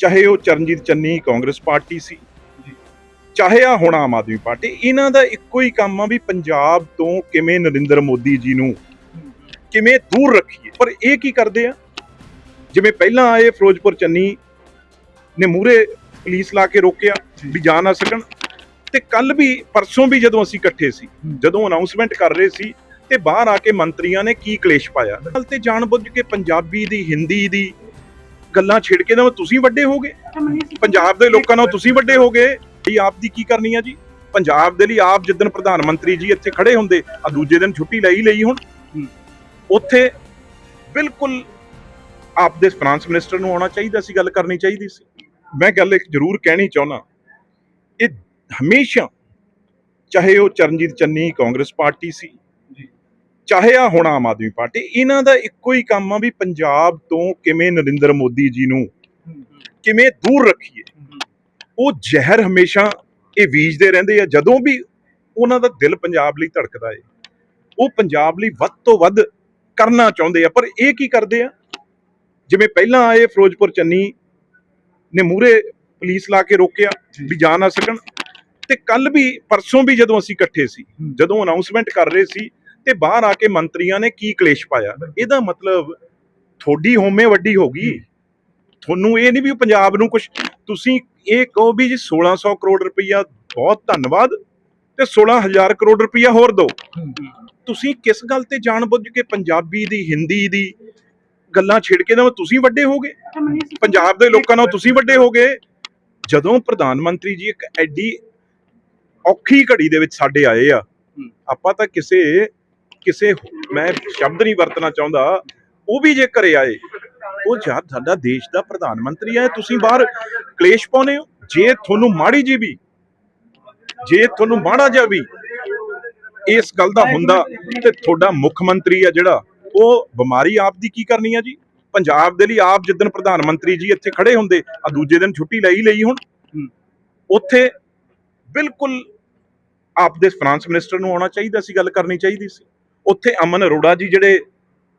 ਚਾਹੇ ਉਹ Charanjit Channi Congress party ਸੀ ਚਾਹੇ ਆ ਹੁਣ ਆਮ ਆਦਮੀ ਪਾਰਟੀ ਇਹਨਾਂ ਦਾ ਇੱਕੋ ਹੀ ਕੰਮ ਆ ਵੀ ਪੰਜਾਬ ਤੋਂ ਕਿਵੇਂ ਨਰਿੰਦਰ ਮੋਦੀ ਜੀ ਨੂੰ ਕਿਵੇਂ ਦੂਰ ਰੱਖੀਏ। ਪਰ ਇਹ ਕੀ ਕਰਦੇ ਆ? ਜਿਵੇਂ ਪਹਿਲਾਂ ਆਏ ਫਿਰੋਜ਼ਪੁਰ ਚੰਨੀ ਨੇ ਮੂਰੇ ਪੁਲਿਸ ਲਾ ਕੇ ਰੋਕਿਆ ਵੀ ਜਾ ਨਾ ਸਕਣ ਤੇ ਕੱਲ ਵੀ ਪਰਸੋਂ ਵੀ ਜਦੋਂ ਅਸੀਂ ਇਕੱਠੇ ਸੀ ਜਦੋਂ ਅਨਾਉਂਸਮੈਂਟ ਕਰ ਰਹੇ ਸੀ ਤੇ ਬਾਹਰ ਆ ਕੇ ਮੰਤਰੀਆਂ ਨੇ ਕੀ ਕਲੇਸ਼ ਪਾਇਆ? ਗੱਲ ਤੇ ਜਾਣਬੁੱਝ ਕੇ ਪੰਜਾਬੀ ਦੀ ਹਿੰਦੀ ਦੀ ਗੱਲਾਂ ਛਿੜ ਕੇ ਨਾ ਤੁਸੀਂ ਵੱਡੇ ਹੋਗੇ। ਪੰਜਾਬ ਦੇ ਲੋਕਾਂ ਨਾਲ ਤੁਸੀਂ ਵੱਡੇ ਹੋਗੇ। ਇਹ ਆਪ ਦੀ ਕੀ ਕਰਨੀ ਆ ਜੀ? ਪੰਜਾਬ ਦੇ ਲਈ ਆਪ ਜਿੱਦਣ ਪ੍ਰਧਾਨ ਮੰਤਰੀ ਜੀ ਇੱਥੇ ਖੜੇ ਹੁੰਦੇ ਆ ਦੂਜੇ ਦਿਨ ਛੁੱਟੀ ਲਈ ਲਈ ਹੁਣ। ਉੱਥੇ ਬਿਲਕੁਲ ਆਪ ਦੇ ਫਾਈਨਾਂਸ ਮਿਨਿਸਟਰ ਨੂੰ ਆਉਣਾ ਚਾਹੀਦਾ ਸੀ ਗੱਲ ਕਰਨੀ ਚਾਹੀਦੀ ਸੀ। ਮੈਂ ਗੱਲ ਇੱਕ ਜ਼ਰੂਰ ਕਹਿਣੀ ਚਾਹੁੰਦਾ। ਇਹ ਹਮੇਸ਼ਾ ਚਾਹੇ ਉਹ ਚਰਨਜੀਤ ਚੰਨੀ ਕਾਂਗਰਸ ਪਾਰਟੀ ਸੀ ਚਾਹੇ ਆ ਹੁਣ ਆਮ ਆਦਮੀ ਪਾਰਟੀ ਇਹਨਾਂ ਦਾ ਇੱਕੋ ਹੀ ਕੰਮ ਆ ਵੀ ਪੰਜਾਬ ਤੋਂ ਕਿਵੇਂ ਨਰਿੰਦਰ ਮੋਦੀ ਜੀ ਨੂੰ ਕਿਵੇਂ ਦੂਰ ਰੱਖੀਏ। ਉਹ ਜ਼ਹਿਰ ਹਮੇਸ਼ਾ ਇਹ ਬੀਜਦੇ ਰਹਿੰਦੇ ਆ ਜਦੋਂ ਵੀ ਉਹਨਾਂ ਦਾ ਦਿਲ ਪੰਜਾਬ ਲਈ ਧੜਕਦਾ ਏ। ਉਹ ਪੰਜਾਬ ਲਈ ਵੱਧ ਤੋਂ ਵੱਧ ਕਰਨਾ ਚਾਹੁੰਦੇ ਆ ਪਰ ਇਹ ਕੀ ਕਰਦੇ ਆ? ਜਿਵੇਂ ਪਹਿਲਾਂ ਆਏ ਫਿਰੋਜ਼ਪੁਰ ਚੰਨੀ ਨੇ ਮੂਰੇ ਪੁਲਿਸ ਲਾ ਕੇ ਰੋਕਿਆ ਵੀ ਜਾ ਨਾ ਸਕਣ। ਤੇ ਕੱਲ ਵੀ ਪਰਸੋਂ ਵੀ ਜਦੋਂ ਅਸੀਂ ਇਕੱਠੇ ਸੀ ਜਦੋਂ ਅਨਾਉਂਸਮੈਂਟ ਕਰ ਰਹੇ ਸੀ ਤੇ ਬਾਹਰ ਆ ਕੇ ਮੰਤਰੀਆਂ ਨੇ ਕੀ ਕਲੇਸ਼ ਪਾਇਆ? ਇਹਦਾ ਮਤਲਬ ਥੋੜੀ ਹੋਮੇ ਵੱਡੀ ਹੋ ਗਈ। ਤੁਹਾਨੂੰ ਇਹ ਨਹੀਂ ਵੀ ਪੰਜਾਬ ਨੂੰ ਕੁਝ ਤੁਸੀਂ ਇਹ ਕਹੋ ਵੀ ਜੀ 1600 ਕਰੋੜ ਰੁਪਈਆ ਬਹੁਤ ਧੰਨਵਾਦ ਤੇ 16000 ਕਰੋੜ ਰੁਪਈਆ ਹੋਰ ਦਿਓ। ਤੁਸੀਂ ਕਿਸ ਗੱਲ ਤੇ ਜਾਣਬੁੱਝ ਕੇ ਪੰਜਾਬੀ ਦੀ, ਹਿੰਦੀ ਦੀ ਗੱਲਾਂ ਛਿੜ ਕੇ ਨਾ ਤੁਸੀਂ ਵੱਡੇ ਹੋਗੇ ਪੰਜਾਬ ਦੇ ਲੋਕਾਂ ਨਾਲ ਤੁਸੀਂ ਵੱਡੇ ਹੋਗੇ ਜਦੋਂ ਪ੍ਰਧਾਨ ਮੰਤਰੀ ਜੀ ਇੱਕ ਐਡੀ ਔਖੀ ਘੜੀ ਦੇ ਵਿੱਚ ਸਾਡੇ ਆਏ ਆ, ਆਪਾਂ ਤਾਂ ਕਿਸੇ ਕਿਸੇ ਮੈਂ ਸ਼ਬਦ ਨਹੀਂ ਵਰਤਣਾ ਚਾਹੁੰਦਾ ਉਹ ਵੀ ਜੇ ਘਰੇ ਆਏ ਉਹ ਜਦ ਸਾਡਾ ਦੇਸ਼ ਦਾ ਪ੍ਰਧਾਨ ਮੰਤਰੀ ਹੈ ਤੁਸੀਂ ਬਾਹਰ ਕਲੇਸ਼ ਪਾਉਨੇ ਹੋ ਜੇ ਤੁਹਾਨੂੰ ਮਾੜੀ ਜੀ ਵੀ ਜੇ ਤੁਹਾਨੂੰ ਮਾੜਾ ਜਿਹਾ ਵੀ ਇਸ ਗੱਲ ਦਾ ਹੁੰਦਾ ਤੇ ਤੁਹਾਡਾ ਮੁੱਖ ਮੰਤਰੀ ਆ ਜਿਹੜਾ ਉਹ ਬਿਮਾਰੀ ਆਪ ਦੀ ਕੀ ਕਰਨੀ ਆ ਜੀ? ਪੰਜਾਬ ਦੇ ਲਈ ਆਪ ਜਿੱਦਣ ਪ੍ਰਧਾਨ ਮੰਤਰੀ ਜੀ ਇੱਥੇ ਖੜੇ ਹੁੰਦੇ ਆ ਦੂਜੇ ਦਿਨ ਛੁੱਟੀ ਲਈ ਲਈ ਹੁਣ। ਉੱਥੇ ਬਿਲਕੁਲ ਆਪ ਦੇ ਫਾਈਨਾਂਸ ਮਿਨਿਸਟਰ ਨੂੰ ਆਉਣਾ ਚਾਹੀਦਾ ਸੀ ਗੱਲ ਕਰਨੀ ਚਾਹੀਦੀ ਸੀ। ਉੱਥੇ ਅਮਨ ਅਰੋੜਾ ਜੀ ਜਿਹੜੇ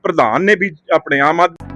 ਪ੍ਰਧਾਨ ਨੇ ਵੀ ਆਪਣੇ ਆਮ ਆਦਮੀ